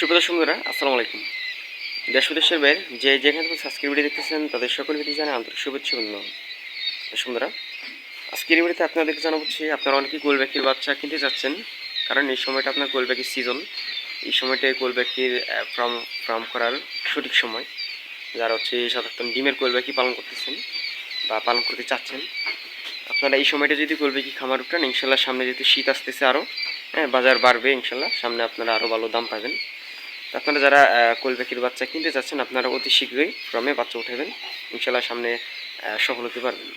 সুপ্রদা সুন্দরা আসসালামু আলাইকুম। দেশ বিদেশের বাইরে যে যেখানে থেকে আজকের ভিডিও দেখতেছেন, তাদের সকল ভিডিও জানে আন্তরিক শুভেচ্ছা অভিনন্দন। সুন্দরা আজকের ভিডিওতে আপনাদেরকে জানাব যে আপনারা অনেকেই গোল ব্যাকির বাচ্চা কিনতে যাচ্ছেন, কারণ এই সময়টা আপনার গোল ব্যাকির সিজন এই সময়টায় গোল ব্যাকির ফ্রাম ফ্রাম করার সঠিক সময়, যারা হচ্ছে সাধারণত ডিমের কোল ব্যাকি পালন করতেছেন বা পালন করতে চাচ্ছেন। আপনারা এই সময়টা যদি কোল ব্যাকি খামার উঠান, ইনশাল্লাহ সামনে যেহেতু শীত আসতেছে আরও হ্যাঁ বাজার বাড়বে ইনশাল্লাহ, সামনে আপনারা আরও ভালো দাম পাবেন। আপনারা যারা কোল পাখির বাচ্চা কিনতে চাচ্ছেন, আপনারা অতি শীঘ্রই ফ্রমে বাচ্চা উঠাবেন ইনশাল্লাহ সামনে সফল হতে পারবেন।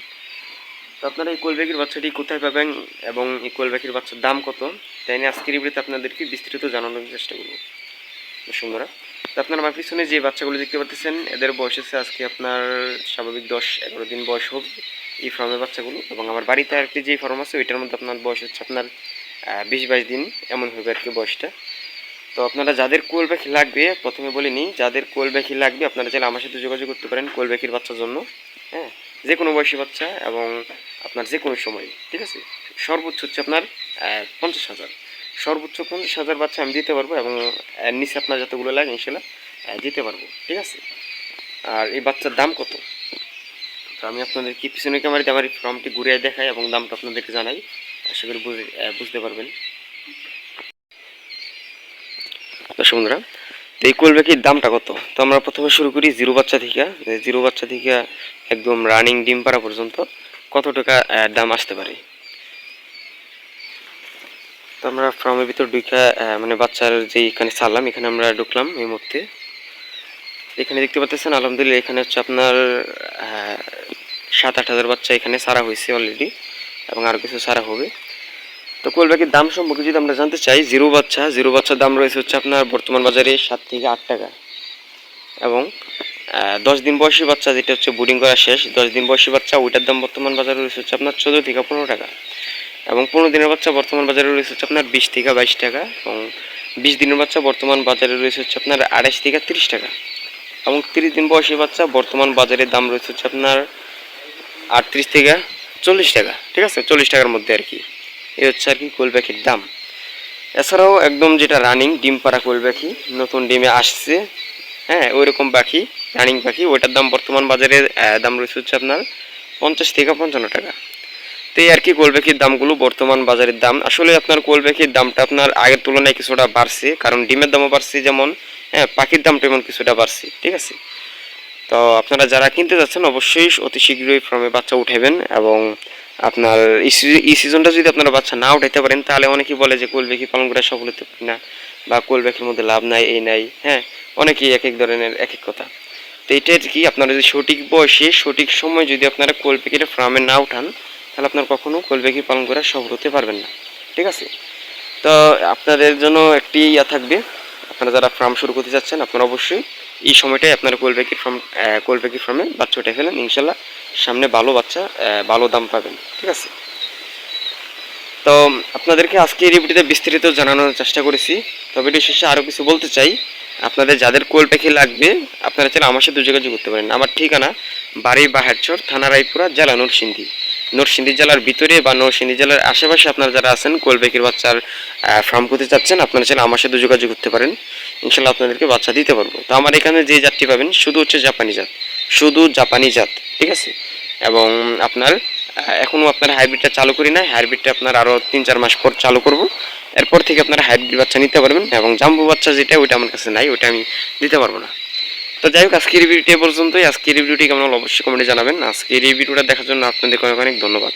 তো আপনারা এই কোল পাখির বাচ্চাটি কোথায় পাবেন এবং এই কোল পাখির বাচ্চার দাম কত? তাই নিয়ে আজকের ভিডিওতে আপনাদেরকে বিস্তৃত জানানোর চেষ্টা করব। সুন্দরা তো আপনারা আমার পিছনে যে বাচ্চাগুলো দেখতে পাচ্ছেন, এদের বয়স হচ্ছে আজকে আপনার স্বাভাবিক দশ এগারো দিন বয়স হোক এই ফার্মের বাচ্চাগুলো। এবং আমার বাড়িতে আরেকটি যে ফার্ম আছে, ওইটার মধ্যে আপনার বয়স হচ্ছে আপনার বিশ বাইশ দিন, এমন হবে আর কি বয়সটা। তো আপনারা যাদের কোল পাখি লাগবে, প্রথমে বলে নিই, যাদের কোল পাখি লাগবে, আপনারা চাইলে আমার সাথে যোগাযোগ করতে পারেন কোল পাখির বাচ্চার জন্য হ্যাঁ? যে কোনো বয়সী বাচ্চা এবং আপনার যে কোনো সময়, ঠিক আছে? সর্বোচ্চ হচ্ছে আপনার পঞ্চাশ হাজার। সর্বোচ্চ পঞ্চাশ হাজার বাচ্চা আমি দিতে পারব এবং নিচে আপনার যতগুলো লাগে ইনশাল্লাহ দিতে পারব, ঠিক আছে? আর এই বাচ্চার দাম কত? তো আমি আপনাদের কি পিছনে ক্যামেরাতে আমার এই ফর্মটি ঘুরিয়ে দেখাই এবং দামটা আপনাদেরকে জানাই। আশা করি বুঝে বুঝতে পারবেন। দর্শক বন্ধুরা। তো এই কোল ব্যাগের দামটা কত? তো আমরা প্রথমে শুরু করি জিরো বাচ্চা থেকে। জিরো বাচ্চা থেকে একদম রানিং ডিম পাড়া পর্যন্ত কত টাকা দাম আসতে পারে? তো আমরা ফার্মের ভিতর আহ, মানে বাচ্চার যে এখানে ছাড়লাম এখানে আমরা ঢুকলাম এই মুহূর্তে। এখানে দেখতে পাচ্ছেন আলহামদুলিল্লাহ এখানে হচ্ছে আপনার সাত আট হাজার বাচ্চা এখানে সারা হয়েছে অলরেডি এবং আরও কিছু সারা হবে। তো কোল ব্যাগের দাম সম্পর্কে যদি আমরা জানতে চাই, জিরো বাচ্চা, জিরো বাচ্চার দাম রয়েছে হচ্ছে আপনার বর্তমান বাজারে সাত থেকে আট টাকা। এবং দশ দিন বয়সী বাচ্চা যেটা হচ্ছে বোর্ডিং করা শেষ, দশ দিন বয়সী বাচ্চা ওইটার দাম বর্তমান বাজারে রয়েছে হচ্ছে আপনার চোদ্দ থেকে পনেরো টাকা। এবং পনেরো দিনের বাচ্চা বর্তমান বাজারে রয়েছে হচ্ছে আপনার বিশ থেকে বাইশ টাকা এবং বিশ দিনের বাচ্চা বর্তমান বাজারে রয়েছে হচ্ছে আপনার আড়াইশ থেকে তিরিশ টাকা। এবং তিরিশ দিন বয়সী বাচ্চা বর্তমান বাজারে দাম রয়েছে হচ্ছে আপনার আটত্রিশ থেকে চল্লিশ টাকা, ঠিক আছে? চল্লিশ টাকার মধ্যে আর কি। এই হচ্ছে আর কি কোল পাখির দাম। এছাড়াও একদম যেটা রানিং ডিম পাড়া কোল পাখি, নতুন ডিমে আসছে। হ্যাঁ ওই রকম পাখি রানিং পাখি, ওইটার দাম বর্তমান বাজারে দাম রয়েছে হচ্ছে আপনার পঞ্চাশ থেকে পঞ্চান্ন টাকা। তো এই আর কি কোল পাখির দামগুলো বর্তমান বাজারের দাম। আসলে আপনার কোল পাখির দামটা আপনার আগের তুলনায় কিছুটা বাড়ছে, কারণ ডিমের দামও বাড়ছে যেমন হ্যাঁ পাখির দামটা এমন কিছুটা বাড়ছে, ঠিক আছে? তো আপনারা যারা কিনতে যাচ্ছেন, অবশ্যই অতি শীঘ্রই ফার্মে বাচ্চা উঠাবেন এবং আপনার এই সিজনটা যদি আপনারা বাচ্চা না উঠাইতে পারেন, তাহলে অনেকেই বলে যে কোল বেশি পালন করে সফল হতে পারি না বা কোল বেখির মধ্যে লাভ নাই, এই নাই হ্যাঁ? অনেকেই এক এক ধরনের, এক এক কথা। তো এটা আর কি, আপনারা যদি সঠিক বয়সে, সঠিক সময় যদি আপনারা কোল পেকিটা ফার্মে না উঠান, তাহলে আপনার কখনো কোল বেশি পালন করে সফল হতে পারবেন না। ঠিক আছে? তো আপনাদের জন্য একটি ইয়া থাকবে। আপনারা যারা ফার্ম শুরু করতে চাচ্ছেন, আপনারা অবশ্যই এই সময়টাই আপনারা কোলবেকির ফার্ম কোলবেকির ফার্মে বাচ্চা উঠে ফেলেন, ইনশাল্লাহ। সামনে ভালো বাচ্চা ভালো দাম পাবেন, ঠিক আছে? তো আপনাদেরকে আজকে এই ভিডিওতে বিস্তারিত জানানোর চেষ্টা করেছি। তবে এটি শেষে আরও কিছু বলতে চাই। আপনাদের যাদের কোল পাখি লাগবে, আপনারা চাইলে আমার সাথে যোগাযোগ করতে পারেন। আমার ঠিকানা বাড়ি বাহারচর থানা রায়পুরা, জেলা নরসিংদী। নরসিংদী জেলার ভিতরে বা নরসিংদী জেলার আশেপাশে আপনারা যারা আছেন কোল পাখির বাচ্চার ফার্ম করতে চাচ্ছেন, আপনারা চাইলে আমার সাথে যোগাযোগ করতে পারেন। ইনশাল্লাহ আপনাদেরকে বাচ্চা দিতে পারব। তো আমার এখানে যে জাতটি পাবেন, শুধু হচ্ছে জাপানি জাত। শুধু জাপানি জাত। ঠিক আছে? এবং আপনার এখনও আপনার হাইব্রিডটা চালু করি না হাইব্রিডটা আপনার আরও তিন, চার মাস পর চালু করব। এরপর থেকে আপনার হাইব্রিড বাচ্চা নিতে পারবেন এবং জাম্বু বাচ্চা যেটা, ওইটা আমার কাছে নাই, ওইটা আমি দিতে পারব না। তো যাই হোক, আজকের রিভিউটি পর্যন্তই। আজকের রিভিউটি কেমন অবশ্যই কমেন্টে জানাবেন। আজকের এই ভিডিওটা দেখার জন্য আপনাদের অনেক অনেক ধন্যবাদ।